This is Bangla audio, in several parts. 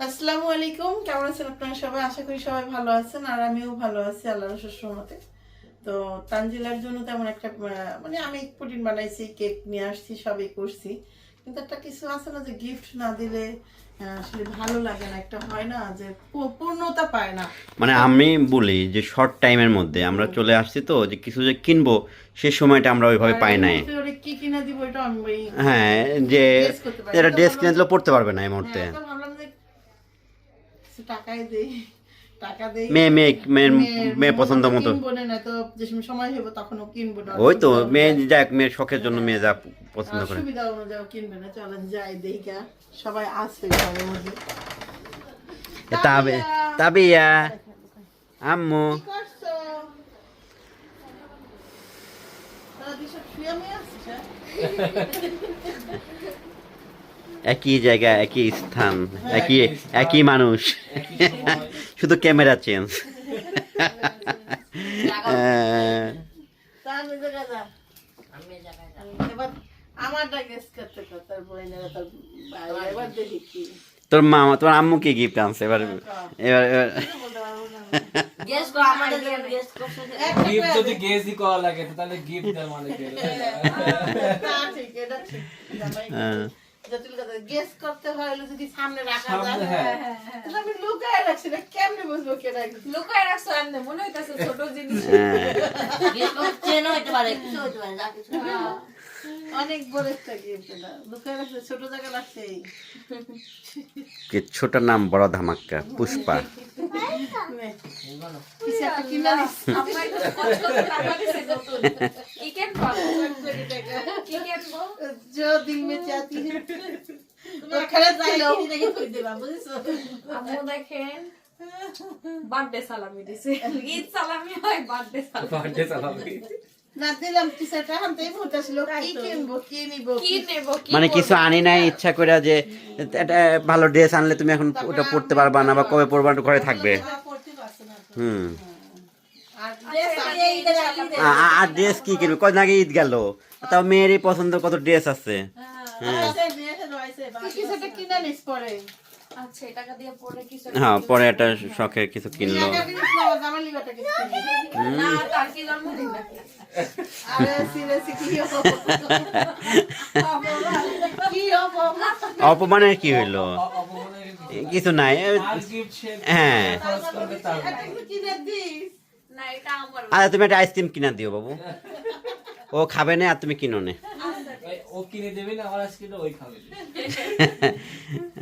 আসসালামু আলাইকুম। কেমন আছেন আপনারা সবাই? আশা করি সবাই ভালো আছেন আর আমিও ভালো আছি আল্লাহ রসুর মতে তো তানজিলার জন্য তেমন একটা মানে আমি বানাইছি কেক নিয়ে আসছি সবই করছি। কিন্তু একটা কিছু আছে না যে গিফট না দিলে আসলে ভালো লাগে না। একটা হয় না যে পূর্ণতা পায় না। মানে আমি বলি যে শর্ট টাইমের মধ্যে আমরা চলে আসছি তো যে কিছু যে কিনবো সে সময়টা আমরা ওইভাবে পাই নাই। কি কিনা দিব এটা হ্যাঁ যে। এটা ড্রেস কিনে দিলেও পড়তে পারবে না এই মুহূর্তে হ্যাঁ, তো ভাবলাম যে কিছু টাকাই দেই টাকা দেই। মেয়ে মেয়ে মেয়ের মেয়ে পছন্দ মতো কিনবো না, না তো যে সময় সময় হবে তখন কিনবো না। ওই তো মেয়ে যাক শখের জন্য মেয়ে যা পছন্দ করে। সুবিধা অনুযায়ী কিনবে না চলেন যাই সবাই আছে ঘরের মধ্যে। তবে তবে আম্মু। শুয়ে মুয়ে? একই জায়গা একই স্থান একই একই মানুষ শুধু ক্যামেরা চেঞ্জ তোর মামা তোর আম্মু কি গিফট আনছে এবার এবার এবার বলতে পারব না। গেস কর আমাদের গেস করছে গিফট যদি গেসই করা লাগে তাহলে গিফট দেয় মানে ঠিক, এটা ঠিক। হ্যাঁ। জটিল করতে হলে যদি সামনে রাখা যায়, হ্যাঁ। আমি লুকায় রাখছি না, কেমনে বুঝব কে রাখছে? লুকায় রাখছো এমনি মনে হইতাছে ছোট জিনিস হ্যাঁ। গেস করছে চেন হইতে পারে কিছু হইতে পারে যা কিছু অনেক বড় একটা gift এটা। লুকায় রাখছে, ছোট জায়গা রাখছে এই। ছোট নাম বড় ধামাক্কা পুষ্পা নে, दिल में चाहती है তোমার খারাপ ছিল দেখে কই দিলাম বুঝছো আম্মু দেখেন বার্থডে সালামি দিছে ঈদ সালামি হয় বার্থডে সালামি বার্থডে চালাবে না দিলাম কিছু একটা হানতে মুহূর্তে ছিল কি কিনবো কি নিবো কি নেব কি মানে কিছু আনি নাই ইচ্ছা করে যে একটা ভালো ড্রেস আনলে তুমি এখন ওটা পড়তে পারবা না বা কবে পরবা না, ঘরে থাকবে করতে পারছে না তো। হুম আর আ- আ- আর ড্রেস কি কিনবে কদিন আগে ঈদ গেল তাও মেয়েরই পছন্দ কত ড্রেস আছে। হ্যাঁ। পরে। আচ্ছা এই টাকা দিয়ে পরে হ্যাঁ একটা শখের কিছু কিনলো। অপমানের কি হইল? কিছু নাই হ্যাঁ। আচ্ছা তুমি একটা আইসক্রিম কিনা দিও বাবু। ও খাবে না আর তুমি কিনো নে। ও কিনে দেবে না আমার আজকে ওই খাবে।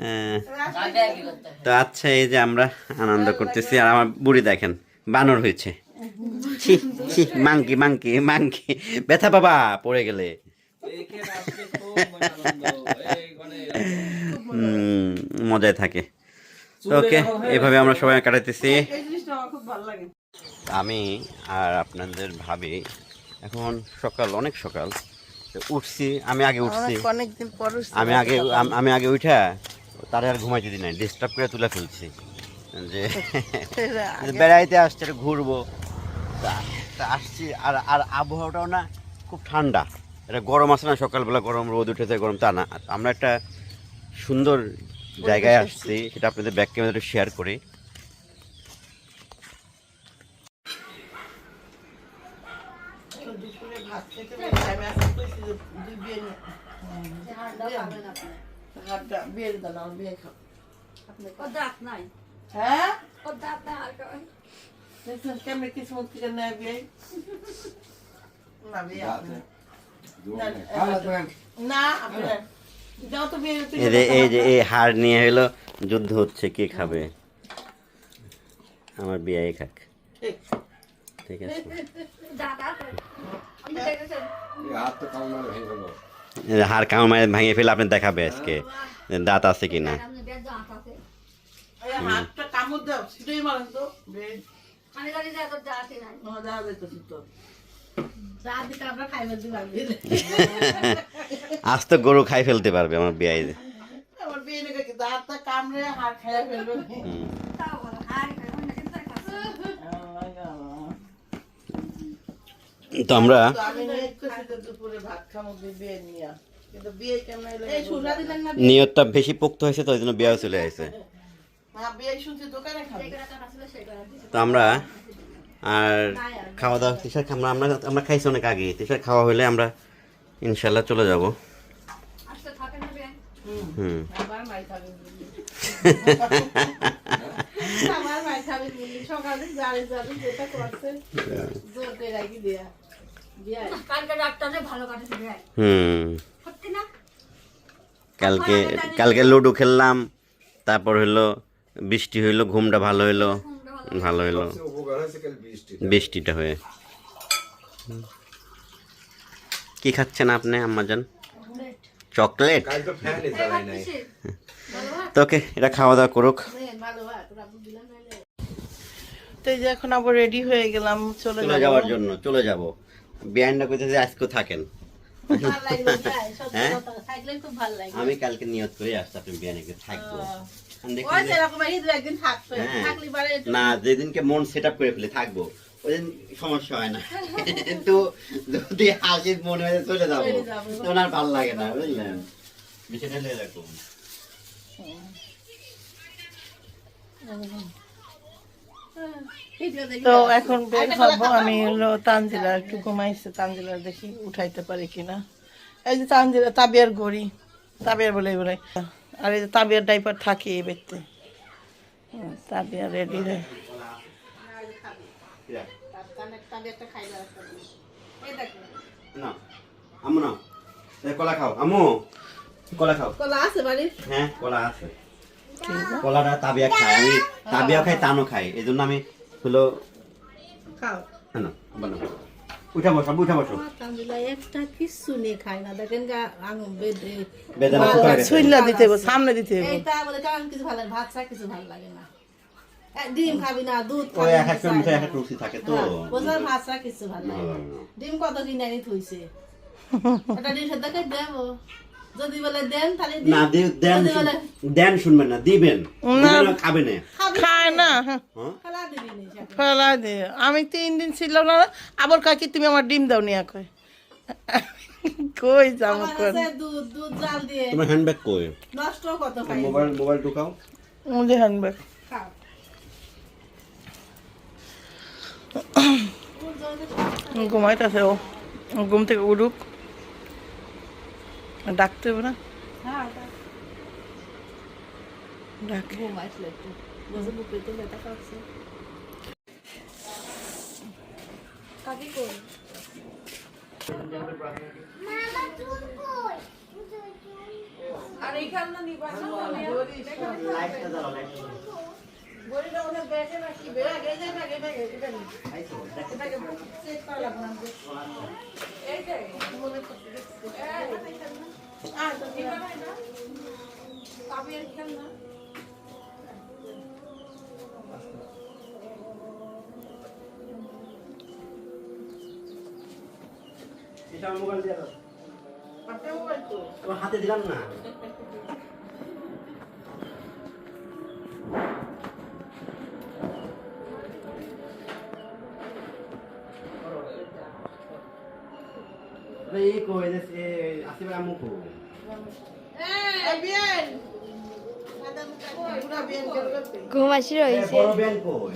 হ্যাঁ, আগে আগে করতে তো আচ্ছা এই যে আমরা আনন্দ করতেছি আর আমার বুড়ি দেখেন বানর হয়েছে। ছি ছি মাংকি মাংকি মাংকি। ব্যথা বাবা পড়ে গেলে। মজায় থাকে। ওকে এভাবে আমরা সবাই কাটাইতেছি। এই জিনিসটা আমার খুব ভালো লাগে। আমি আর আপনাদের ভাবি এখন সকাল অনেক সকাল। উঠছি আমি আগে উঠছি। অনেকদিন পর আমি আগে আমি আগে উঠা তারে আর ঘুমাইতে দিই নাই ডিস্টার্ব করে তুলে ফেলছি। যে বেড়াইতে আসছে ঘুরবো। তা- আসছি আর আর আবহাওয়াটাও না খুব ঠান্ডা। এটা গরম আছে না সকালবেলা গরম রোদ উঠেছে গরম তা না। আমরা একটা সুন্দর জায়গায় আসছি। সেটা আপনাদের ব্যাক ক্যামেরা শেয়ার করি। হ্যাঁ বিয়ে এই যে এই হার নিয়ে হলো যুদ্ধ হচ্ছে, কে খাবে? আমার বিয়ে খাক। ঠিক। ঠিক আছে হাড় কামড় মারে ভাঙিয়ে ফেলে আপনি দেখাবে আজকে দাঁত আছে কিনা। আপনি বেশ দাঁত আছে এই হাতটা কামড় দাও সেটাই মারেন তো। বিয়ে আমি জানি যে তোর দাঁতই নাই। আমার দেখা যাইতেছি তো যা দিকে আমরা খাইবার দিলাম আজ তো গরু খাই ফেলতে পারবে আমার বিয়ে কামড়ে হাত খাইয়া ফেলবে। দিলেন না নিয়তটা বেশি পোক্ত হয়েছে তো ওই জন্য বিয়ে চলে আসে খাবে? তো আমরা আর খাওয়া দাওয়া তেষার আমরা আমরা আমরা খাইছি অনেক আগে তেষার খাওয়া হলে আমরা ইনশাল্লাহ চলে যাব। হুম। আমার। আমার সকালে জানে জানে যেটা করছে জোর করে রাখি দিয়া দিয়া। কালকে ভালো। হুম। সত্যি না? কালকে কালকে লুডো খেললাম তারপর হইল বৃষ্টি হইল ঘুমটা ভালো হইল ভালো হইল। বৃষ্টিটা। হয়ে। কি খাচ্ছেন আপনি আম্মাজান? চকলেট। তো ওকে এটা খাওয়া দাওয়া করুক। তো এই যে এখন আবার রেডি হয়ে গেলাম চলে চলে যাওয়ার জন্য চলে যাব। বিয়ানটা কইতেছে আজকে থাকেন। হ্যাঁ? থাকলে খুব ভালো লাগে আমি কালকে নিয়ত করে আসছি আপনি বিয়ানে থাকব। যে- হ্যাঁ। না যেদিনকে মন সেট আপ করে ফেলে থাকব। ওই দিন সমস্যা হয় না। কিন্তু যদি হাসির মনে হয়ে চলে যাব। তখন আর ভালো লাগে না বুঝলেন? বিষয়টা এরকম তো এখন বের হব আমি হলো তানজিলা একটু ঘুমাইছে তানজিলা দেখি উঠাইতে পারি কিনা। এই যে তানজিলা তাবিয়ার ঘড়ি তাবিয়ার বলে বলে। আর এই যে তাবিয়ার ডাইপার থাকে এই ব্যক্তি তাবিয়া রেডি রে। না আমু না কলা খাও। আমু কলা খাও। কলা আছে বাড়ি হ্যাঁ কলা আছে। কলাটা তাবিয়া খায় আমি তাবিয়া খাই তানো খাই এই জন্য আমি হলো হ্যাঁ না। বানাও। উঠা বসো উঠা বসো। একটা কিচ্ছু নিয়ে খায় না। দেখেন গা আঙুল বেঁধে বেদানা শুকায় গেছে। ছুইলা দিতে হবে সামনে দিতে হবে। এইটা বলে কারণ কিছু ভালো ভাত চা কিছু ভালো লাগে না। ডিম খাবি না দুধ খাবি এক একটা মিঠাই এক রুচি থাকে তো। হ্যাঁ, বোঝার ভাত চা কিছু ভালো লাগে না। ডিম কত কিনে আনি থুইছে? ডিম সেদ্ধ করে দেবো। যদি বলে দেন তাহলে না দেন যদি শুন- বলে দেন শুনবেন না দিবেন। দিবেন খাবে না। খায় না? ফেলা দিবি নি সেটা। ফেলা দে। আমি তিন দিন ছিল না আবার কাকি তুমি আমার ডিম দাও নিয়া কই কই যাব আমার কোন? কাছে দুধ দুধ জাল দিয়ে। তোমার হ্যান্ডব্যাগ কই? নষ্ট কত খাই মোবাইল মোবাইল ঢুকাও। মুঝে হানবে খাও। ঘুমাইতেছে ও। ঘুম থেকে উঠুক। ডাকতে হবে না? হ্যাঁ আর এই খেলনা নিবা না লাইটটা জ্বালাও লাইটটা এটা মোবাইল দিয়ে দাও। হাতে দিলাম না। এই কই যে সে আসিবে আমু কো ঘুমাসি এ রয়েছে বড় ব্যান কই?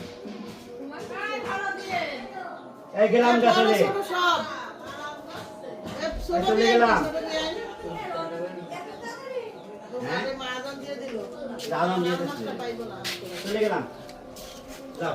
এই গেলাম গা চলে গেলাম। হ্যাঁ? চলে গেলাম। যাও।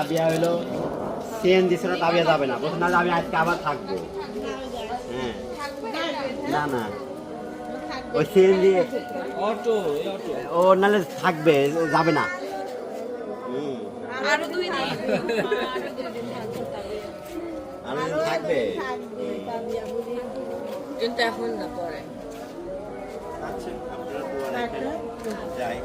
তাবিয়া হইল সিএনজি ছাড়া তাবিয়া যাবে না। বলছে না আমি আজকে আবার থাকব। হ্যাঁ। না না। ওই সিএনজি অটো অটো। ও নাহলে থাকবে যাবে না। আরও দুই দিন। আরও দিন থাকবে। কিন্তু এখন না পরে। আচ্ছা আপনারা দোয়া রাখেন যাই।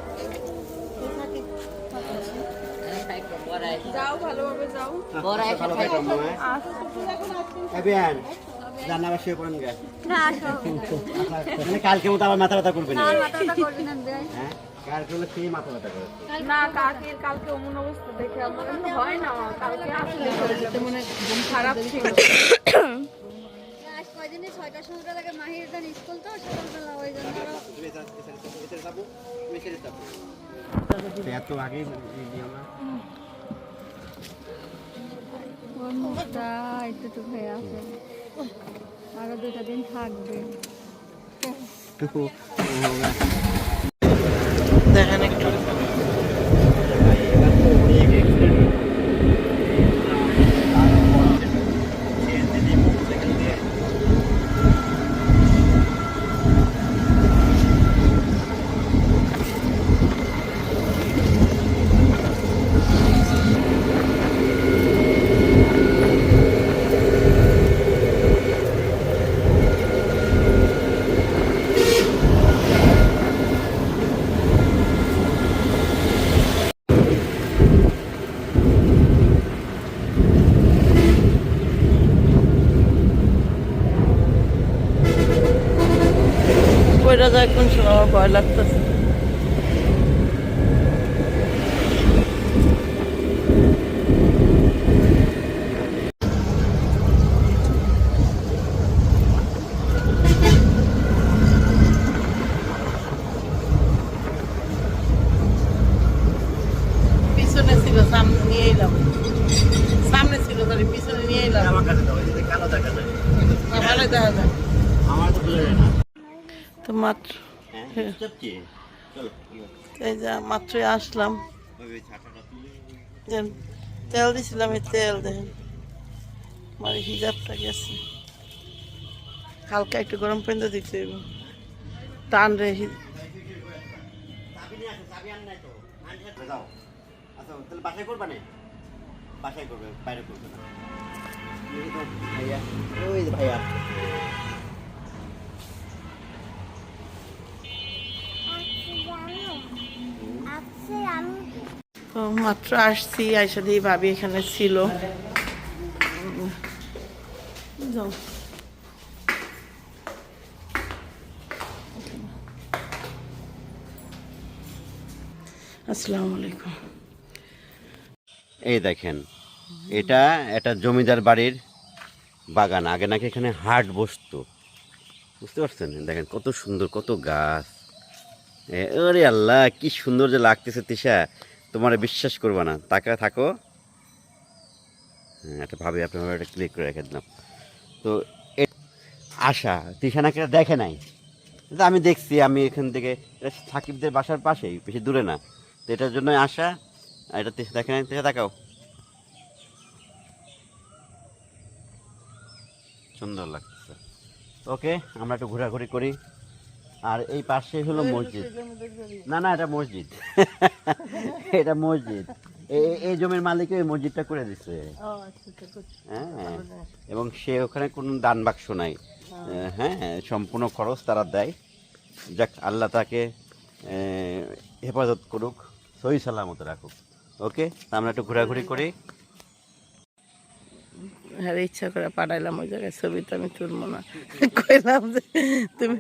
না আসো মানে কালকে মতো আবার মাথা ব্যথা করবে না হ্যাঁ কালকে হলো সেই মাথা ব্যথা করে না কাকের কালকে অমন অবস্থা দেখে আমার হয় না কালকে আসলে মনে খারাপ ছিল কয়দিনে ছয়টার সময় থেকে মাহির দান স্কুল তো সকালবেলা ওই জন্য এত আগে আমরা একটু একটু হয়ে আছে আরও দুটা দিন থাকবে দেখেন একটু। কইরা যায় কোন সময় ভয় লাগতেছে পিছনে ছিল সামনে নিয়ে এলাম সামনে ছিল সরি পিছনে নিয়ে এলাম আমার কাছে দাও এই যে কালো দেখা যায় ভালো দেখা যায় আমার তো বোঝা যায় না তো মাত্র হ্যাঁ চলো এই যে মাত্রই আসলাম। তুলে দিছিলাম এই তেল দেখেন আমার হিজাবটা গেছে। হালকা একটু গরম পানি দিতে হইব। টান রে আচ্ছা বাইরে করবে না। ভাইয়া। ওই ভাইয়া। মাত্র আসছি আইসা দিয়ে ভাবি এখানে ছিল। এই দেখেন, এটা একটা জমিদার বাড়ির বাগান, আগে নাকি এখানে হাট বসতো। বুঝতে পারছেন? দেখেন কত সুন্দর, কত গাছ। ওরে আল্লাহ, কি সুন্দর যে লাগতেছে তিশা। তোমার বিশ্বাস করবে না। তাকে থাকো। হ্যাঁ এটা ভাবি, আপনার একটা ক্লিক করে রেখে দিলাম। তো আশা তিশা নাকি এটা দেখে নাই? আমি দেখছি, আমি এখান থেকে এটা সাকিবদের বাসার পাশেই, বেশি দূরে না। তো এটার জন্যই আশা। আর এটা তিশা দেখে নাই? তিশা, তাকাও। সুন্দর লাগতেছে। ওকে, আমরা একটু ঘোরাঘুরি করি। আর এই পাশে হলো মসজিদ। না না এটা মসজিদ। এটা মসজিদ। এই জমির মালিক এই মসজিদটা করে দিছে। হ্যাঁ। এবং সে ওখানে কোনো দান বাক্স নাই। হ্যাঁ। সম্পূর্ণ খরচ তারা দেয়। যাক আল্লাহ তাকে আহ, হেফাজত করুক সহি সালামত রাখুক। ওকে আমরা একটু ঘোরাঘুরি করি। হ্যাঁ ইচ্ছা করে পাঠাইলাম ওই জায়গায়। ছবি তো আমি তুলবো না। কইলাম যে তুমি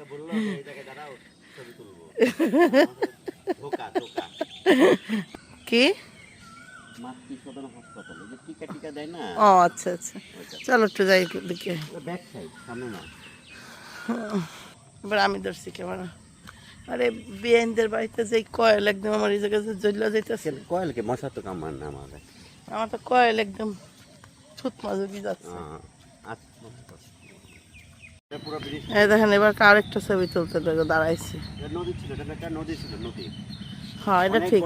কি? ও আচ্ছা আচ্ছা। চলো একটু যাই না? এবার আমি ধরছি ক্যামেরা। আরে বিয়েনদের বাড়িতে যে কয়েল একদম আমার এই জায়গায় জ্বললা যাইতেছে। কয়েলকে মশা তো কামার না আমাদের। আমার তো কয়েল একদম ছুত মাজুকি যাচ্ছে আহ, আচ্ছা এটা পুরো ব্রিজ এই দেখেন এবার আরেকটা ছবি তুলতে দাঁড়াইছি। একটা হ্যাঁ এটা ঠিক।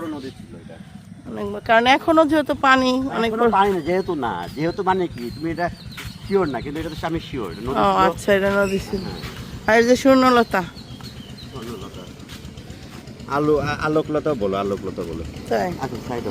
কারণ এখনও যেহেতু পানি অনেক পানি না যেহেতু না যেহেতু মানে কি তুমি এটা শিওর না কিন্তু এটা তো আমি শিওর ও আচ্ছা এটা নদী ছিল। আর যে শূন্যলতা। আলু আলোকলতা বলো আলোকলতা বলো। তাই। আচ্ছা সাইড